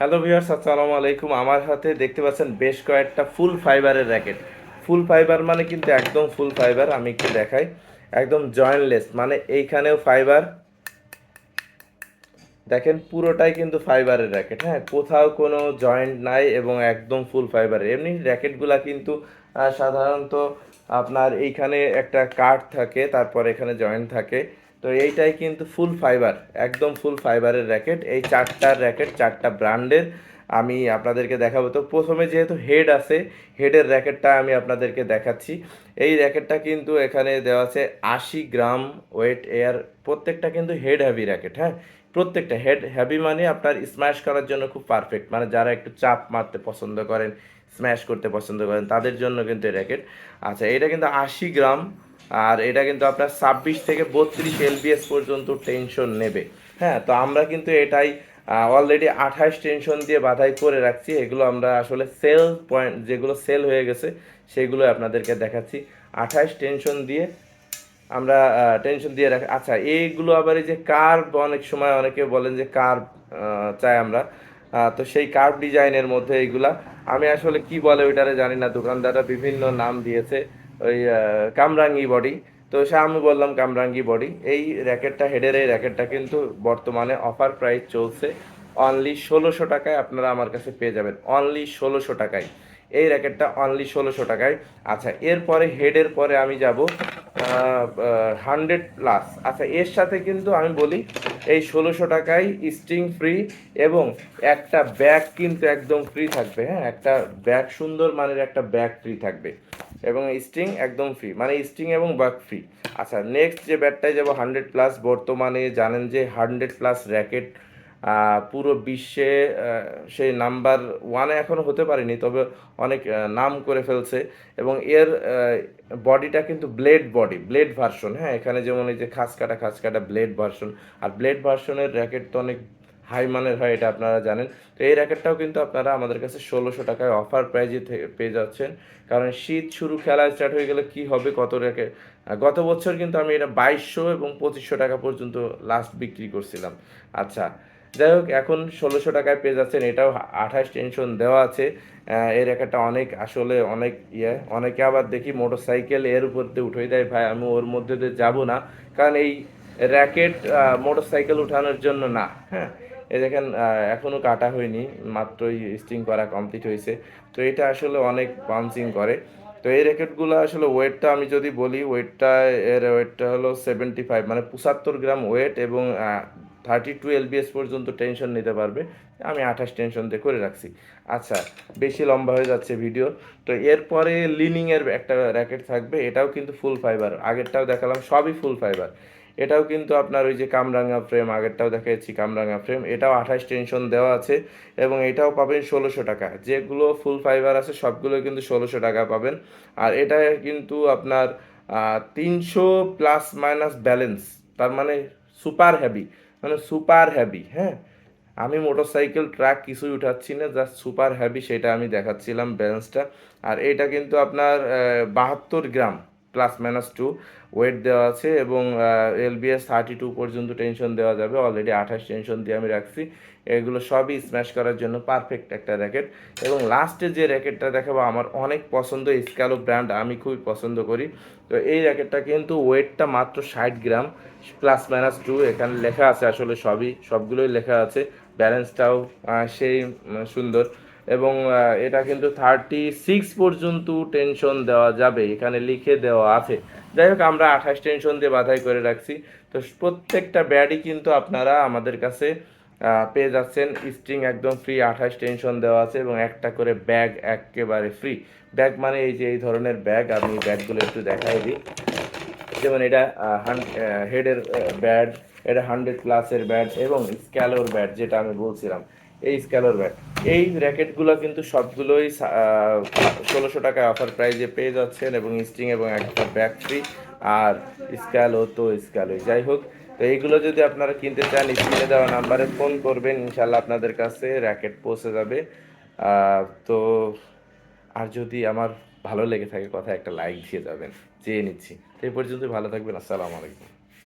Hello viewers, আসসালামু আলাইকুম। আমার হাতে দেখতে পাচ্ছেন বেশ কয়েকটা ফুল ফাইবারের র্যাকেট। ফুল ফাইবার মানে কিন্তু একদম ফুল ফাইবার, আমি একটু দেখাই। একদম জয়েন্টলেস মানে এইখানেও ফাইবার। দেখেন, পুরোটাই কিন্তু ফাইবারের র্যাকেট হ্যাঁ? কোথাও কোনো জয়েন্ট নাই এবং একদম ফুল ফাইবারের। এমনি র্যাকেটগুলা কিন্তু সাধারণত আপনার এইখানে একটা কাঠ থাকে, তারপর এখানে জয়েন্ট থাকে। তো এইটাই কিন্তু ফুল ফাইবার একদম ফুল ফাইবারের র্যাকেট এই চারটার র্যাকেট চারটা ব্র্যান্ডের আমি আপনাদেরকে দেখাবো। তো প্রথমে যেহেতু হেড আছে হেডের র্যাকেটটা আমি আপনাদেরকে দেখাচ্ছি। এই র্যাকেটটা কিন্তু এখানে দেওয়া আছে আশি গ্রাম ওয়েট এয়ার প্রত্যেকটা কিন্তু হেড হ্যাভি র্যাকেট হ্যাঁ? প্রত্যেকটা হেড হ্যাভি মানে আপনার স্ম্যাশ করার জন্য খুব পারফেক্ট মানে যারা একটু চাপ মারতে পছন্দ করেন স্ম্যাশ করতে পছন্দ করেন, তাদের জন্য কিন্তু এই র্যাকেট আচ্ছা এটা কিন্তু আশি গ্রাম আর এটা কিন্তু আপনার ছাব্বিশ থেকে বত্রিশ এলবিএস পর্যন্ত টেনশন নেবে। হ্যাঁ তো আমরা কিন্তু এটাই অলরেডি আঠাশ টেনশন দিয়ে বাধাই করে রাখছি। এগুলো আমরা আসলে সেল পয়েন্ট যেগুলো সেল হয়ে গেছে, সেগুলো আপনাদেরকে দেখাচ্ছি। আঠাশ টেনশন দিয়ে আমরা টেনশন দিয়ে রাখি আচ্ছা এইগুলো আবার এই যে কার্ভ অনেক সময় অনেকে বলেন যে কার্ভ চাই আমরা। তো সেই কার্ভ ডিজাইনের মধ্যে এইগুলা। আমি আসলে কি বলে ওইটারে জানি না, দোকানদাররা বিভিন্ন নাম দিয়েছে। ওই কামরাঙ্গি বডি তো সে আমি বললাম কামরাঙ্গি বডি এই র্যাকেটটা হেডের এই র্যাকেটটা কিন্তু বর্তমানে অফার প্রাইস চলছে অনলি ষোলোশো টাকায় আপনারা আমার কাছে পেয়ে যাবেন। অনলি ষোলোশো টাকায়। এই র্যাকেটটা অনলি ষোলোশো টাকায়। আচ্ছা এরপরে হেডের পরে আমি যাব হান্ড্রেড প্লাস আচ্ছা এর সাথে কিন্তু আমি বলি, এই ষোলোশো টাকায় স্টিং ফ্রি এবং একটা ব্যাগ কিন্তু একদম ফ্রি থাকবে। হ্যাঁ একটা ব্যাগ সুন্দর মানের একটা ব্যাগ ফ্রি থাকবে। এবং স্টিং একদম ফ্রি মানে স্টিং এবং ব্যাগ ফ্রি আচ্ছা নেক্সট যে ব্যাটটায় যাব হান্ড্রেড প্লাস বর্তমানে জানেন যে হান্ড্রেড প্লাস র্যাকেট পুরো বিশ্বে সেই নাম্বার ওয়ানে এখনও হতে পারেনি, তবে অনেক নাম করে ফেলছে। এবং এর বডিটা কিন্তু ব্লেড বডি ব্লেড ভার্সন হ্যাঁ? এখানে যেমন এই যে খাস কাটা খাস কাটা ব্লেড ভার্সন আর ব্লেড ভার্সনের র্যাকেট তো অনেক হাই মানের হয়, এটা আপনারা জানেন। তো এই র্যাকেটটাও কিন্তু আপনারা আমাদের কাছে ষোলোশো টাকায় অফার প্রাইজে পেয়ে যাচ্ছেন। কারণ শীত শুরু, খেলা স্টার্ট হয়ে গেলে কি হবে, কত র্যাকেট গত বছর কিন্তু আমি এটা বাইশশো এবং পঁচিশশো টাকা পর্যন্ত লাস্ট বিক্রি করছিলাম। আচ্ছা যাই হোক, এখন ষোলোশো টাকায় পেয়ে যাচ্ছেন। এটাও আঠাশ টেনশন দেওয়া আছে। এই র্যাকেটটা অনেক আসলে অনেক ইয়ে। অনেকে আবার দেখি মোটর সাইকেল এর উপর দিয়ে উঠে দেয়, ভাই, আমি ওর মধ্যে দিয়ে যাব না। কারণ এই র্যাকেট মোটর সাইকেল উঠানোর জন্য না হ্যাঁ? এই দেখেন এখনও কাটা হয়নি, মাত্রই স্টিং করা কমপ্লিট হয়েছে। তো এটা আসলে অনেক বাউন্সিং করে। তো এই র্যাকেটগুলো আসলে ওয়েটটা আমি যদি বলি ওয়েটটা এর ওয়েটটা হলো সেভেন্টি ফাইভ মানে পঁচাত্তর গ্রাম ওয়েট এবং থার্টি টু এলবিএস পর্যন্ত টেনশন নিতে পারবে। আমি আঠাশ টেনশন দিয়ে করে রাখছি। আচ্ছা বেশি লম্বা হয়ে যাচ্ছে ভিডিও তো এরপরে লিনিংয়ের একটা র্যাকেট থাকবে, এটাও কিন্তু ফুল ফাইবার আগেরটাও দেখালাম, সবই ফুল ফাইবার এটাও কিন্তু আপনার ওই যে কামরাঙা ফ্রেম আগেরটাও দেখাচ্ছি কামরাঙা ফ্রেম এটাও আঠাশ টেনশন দেওয়া আছে এবং এটাও পাবেন ষোলোশো টাকা। যেগুলো ফুল ফাইবার আছে, সবগুলো কিন্তু ষোলোশো টাকা পাবেন। আর এটা কিন্তু আপনার তিনশো প্লাস মাইনাস ব্যালেন্স তার মানে সুপার হেভি মানে সুপার হেভি হ্যাঁ? আমি মোটরসাইকেল ট্রাক কিছুই উঠাচ্ছি না জাস্ট সুপার হ্যাভি সেটা আমি দেখাচ্ছিলাম ব্যালেন্সটা আর এটা কিন্তু আপনার বাহাত্তর gram. Plus minus two weight দেওয়া আছে এবং এলবিএস থার্টি টু পর্যন্ত টেনশন দেওয়া যাবে। অলরেডি আঠাশ টেনশন দিয়ে আমি রাখছি। এগুলো সবই স্ম্যাশ করার জন্য পারফেক্ট একটা র্যাকেট এবং লাস্টে যে র্যাকেটটা দেখাবো, আমার অনেক পছন্দ স্ক্যালো ব্র্যান্ড আমি খুবই পছন্দ করি। তো এই র্যাকেটটা কিন্তু ওয়েটটা মাত্র ষাট গ্রাম প্লাস মাইনাস টু এখানে লেখা আছে আসলে সবই, সবগুলোই লেখা আছে। ব্যালেন্সটাও সেই সুন্দর। এবং এটা কিন্তু থার্টি সিক্স পর্যন্ত টেনশন দেওয়া যাবে, এখানে লিখে দেওয়া আছে। যাই হোক, আমরা আঠাশ টেনশন দিয়ে বাধাই করে রাখছি। তো প্রত্যেকটা ব্যাডই কিন্তু আপনারা আমাদের কাছে পেয়ে যাচ্ছেন। স্ট্রিং একদম ফ্রি আঠাশ টেনশন দেওয়া আছে এবং একটা করে ব্যাগ একেবারে ফ্রি ব্যাগ মানে এই যে, এই ধরনের ব্যাগ আমি ব্যাগগুলো একটু দেখাই দিই। যেমন এটা হেডের ব্যাড এটা হান্ড্রেড প্লাসের ব্যাট এবং স্ক্যালোর ব্যাট যেটা আমি বলছিলাম। এই স্ক্যালোর ব্যাট এই র্যাকেটগুলো কিন্তু সবগুলোই ষোলোশো টাকায় অফার প্রাইজে পেয়ে যাচ্ছেন এবং স্টিং এবং একটা ব্যাগ ফ্রি আর স্ক্যালো তো স্ক্যালোই যাই হোক, তো এইগুলো যদি আপনারা কিনতে চান, স্ক্রিনে দেওয়া নাম্বারে ফোন করবেন ইনশাল্লাহ আপনাদের কাছে র্যাকেট পৌঁছে যাবে। তো আর যদি আমার ভালো লেগে থাকে কথা একটা লাইক দিয়ে যাবেন। চেয়ে নিচ্ছি। এই পর্যন্ত ভালো থাকবেন, আসসালামু আলাইকুম।